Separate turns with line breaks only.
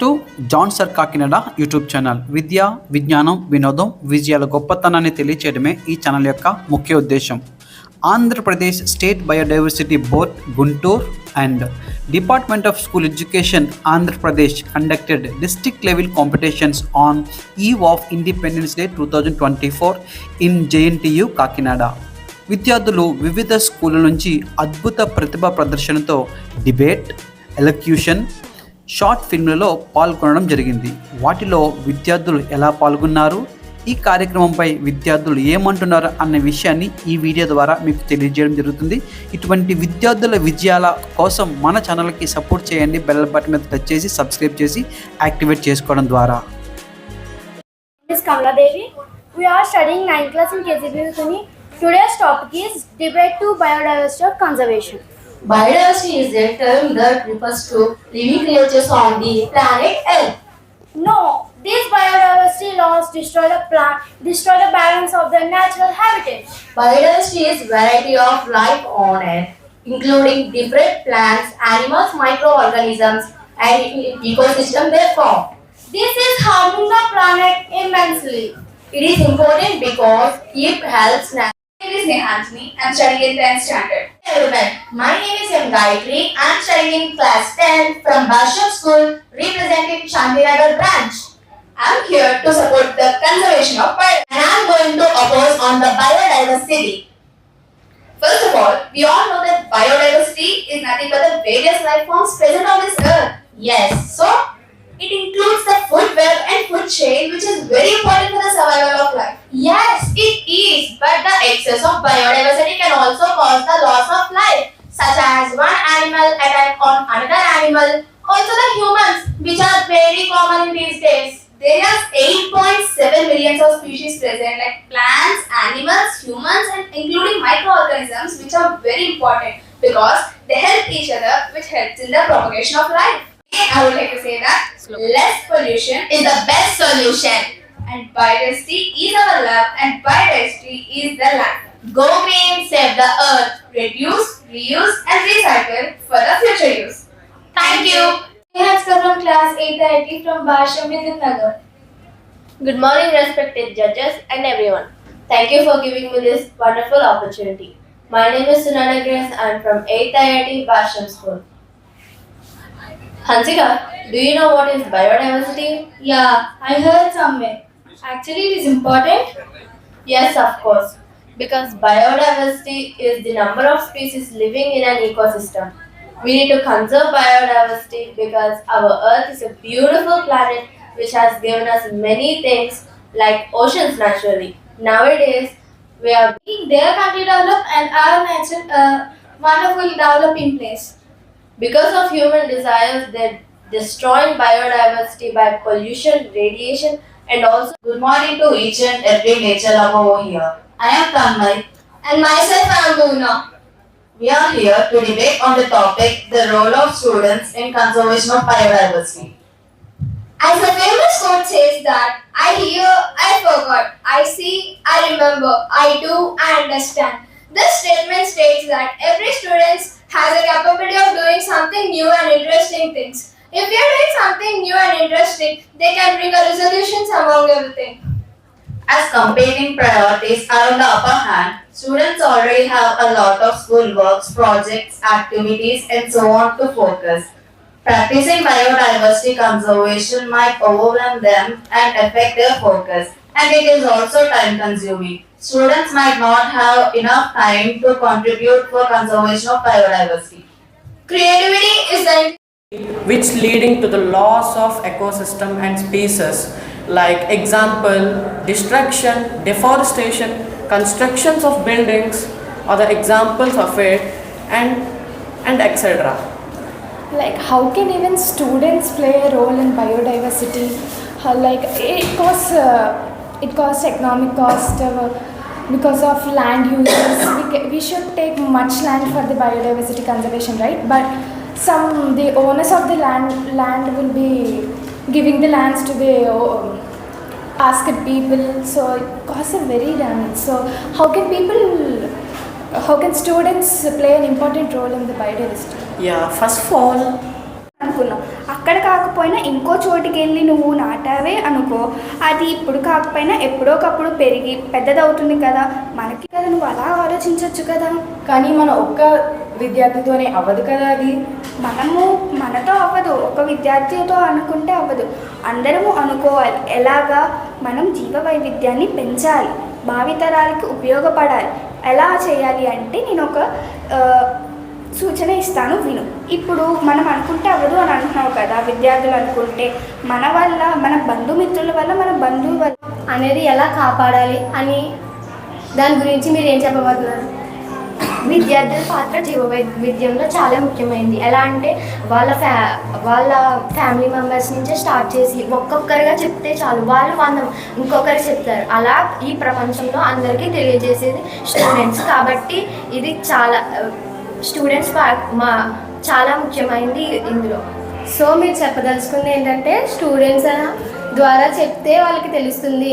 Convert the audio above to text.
To John sir Kakinada YouTube channel. విద్య విజ్ఞానం వినోదం విజయాల గొప్పతనాన్ని తెలియచేయడమే ఈ ఛానల్ యొక్క ముఖ్య ఉద్దేశం. Andhra Pradesh state biodiversity board Guntur and department of school education Andhra Pradesh conducted Andhra level competitions on level of independence day two Independence twenty four in JNTU Kakinada. విద్యార్థులు వివిధ స్కూళ్ళ నుంచి అద్భుత ప్రతిభ ప్రదర్శనతో డిబేట్ ఎలక్యూషన్ షార్ట్ ఫిల్మ్లలో పాల్గొనడం జరిగింది. వాటిలో విద్యార్థులు ఎలా పాల్గొన్నారు? ఈ కార్యక్రమంపై విద్యార్థులు ఏమంటున్నారు అన్న విషయాన్ని ఈ వీడియో ద్వారా మీకు తెలియజేయడం జరుగుతుంది. ఇటువంటి విద్యార్థుల విజయాల కోసం మన ఛానల్కి సపోర్ట్ చేయండి. బెల్ బటన్ మీద టచ్ చేసి సబ్స్క్రైబ్ చేసి యాక్టివేట్ చేసుకోవడం ద్వారా.
We are studying 9th class in Today's topic is Debate to Biodiversity of Conservation.
Biodiversity is a term that refers to living creatures on the planet Earth.
No, these biodiversity laws destroy the plant, destroy the balance of the natural habitat.
Biodiversity is variety of life on Earth, including different plants, animals, microorganisms, and ecosystem they form.
This is harming the planet immensely.
It is important because it helps name is Nehanjani. I'm studying in 10th standard. Hello, everyone. My name is M. Gayatri. I'm studying in class 10 from Basham School, representing Shantinagar branch. I'm here to support the conservation of biodiversity. And I'm going to oppose on the biodiversity. First of all, we all know that biodiversity is nothing but the various life forms present on this earth. Yes, so it includes the food web and food chain, which is very important for the survival of life. Yes, it is, but the excess of biodiversity can also cause the loss of life, such as one animal attack on another animal, also the humans, which are very common in these days. There are 8.7 millions of species present, like plants, animals, humans, and including microorganisms, which are very important because they help each other, which helps in the propagation of life. I would like to say that less pollution is the best solution. And biodiversity is our love, and biodiversity is the life. Go green, save the earth, reduce, reuse, and recycle for the future use. Thank you.
We Nehanska from class 8 IT from Basham Nagar.
Good morning, respected judges and everyone. Thank you for giving me this wonderful opportunity. My name is Sunana Grace. I am from 8th IIT Basham School. Hansika, do you know what is biodiversity?
Yeah, I heard somewhere. Actually, it is important.
Yes, of course. Because biodiversity is the number of species living in an ecosystem. We need to conserve biodiversity because our Earth is a beautiful planet which has given us many things like oceans naturally. Nowadays, we are making
Their country develop and our nature uh, wonderful developing place.
because of human desires, they're destroying biodiversity by pollution, radiation, and also
Good morning to each and every nature lover over here. I am Tanmay.
And myself, I am.
We are here to debate on the topic the role of students in conservation of biodiversity.
As the famous quote says that I hear, I forgot, I see, I remember, I do, I understand. This statement states that every student has a capability of doing something new and interesting things. If they are doing something new and interesting, they can bring a resolutions among everything.
As comparing priorities are on the upper hand, students already have a lot of school works, projects, activities, and so on to focus. Practicing biodiversity conservation might overwhelm them and affect their focus, and it is also time consuming. Students might not have enough time to contribute for conservation of biodiversity.
Creativity is the
which leading to the loss of ecosystem and species like example destruction deforestation constructions of buildings are the examples of it and and etc
like how can even students play a role in biodiversity? How like it costs uh, it costs economic cost uh, because of land uses we, we should take much land for the biodiversity conservation right? But some the owners of the land land will be giving the lands to the uh, asked people so it a very damage so how can people how can students play an important role in the biodiversity
yeah first of all
అనుకున్నావు అక్కడ కాకపోయినా ఇంకో చోటికి వెళ్ళి నువ్వు నాటావే అనుకో అది ఇప్పుడు కాకపోయినా ఎప్పుడోకప్పుడు పెరిగి పెద్దదవుతుంది కదా మనకి కదా నువ్వు అలా ఆలోచించవచ్చు కదా
కానీ మన ఒక్క విద్యార్థితోనే అవ్వదు కదా అది
మనము మనతో అవ్వదు ఒక విద్యార్థితో అనుకుంటే అవ్వదు. అందరము అనుకోవాలి ఎలాగా మనం జీవ వైవిధ్యాన్ని పెంచాలి భావితరాలకి ఉపయోగపడాలి. ఎలా చేయాలి అంటే నేను ఒక సూచన ఇస్తాను విను. ఇప్పుడు మనం అనుకుంటే అవ్వదు అని అంటున్నావు కదా విద్యార్థులు అనుకుంటే మన వల్ల మన బంధుమిత్రుల వల్ల మన బంధువు వల్ల
అనేది ఎలా కాపాడాలి అని దాని గురించి మీరు ఏం చెప్పబోతున్నారు? విద్యార్థుల పాత్ర జీవ విద్యంలో చాలా ముఖ్యమైనది ఎలా అంటే వాళ్ళ ఫ్యా వాళ్ళ ఫ్యామిలీ మెంబర్స్ నుంచే స్టార్ట్ చేసి ఒక్కొక్కరిగా చెప్తే చాలు. వాళ్ళు వంద ఇంకొకరు చెప్తారు. అలా ఈ ప్రపంచంలో అందరికీ తెలియజేసేది స్టూడెంట్స్. కాబట్టి ఇది చాలా స్టూడెంట్స్ మా చాలా ముఖ్యమైనది ఇందులో.
సో మీరు చెప్పదలుచుకుంది ఏంటంటే స్టూడెంట్స్ ద్వారా చెప్తే వాళ్ళకి తెలుస్తుంది.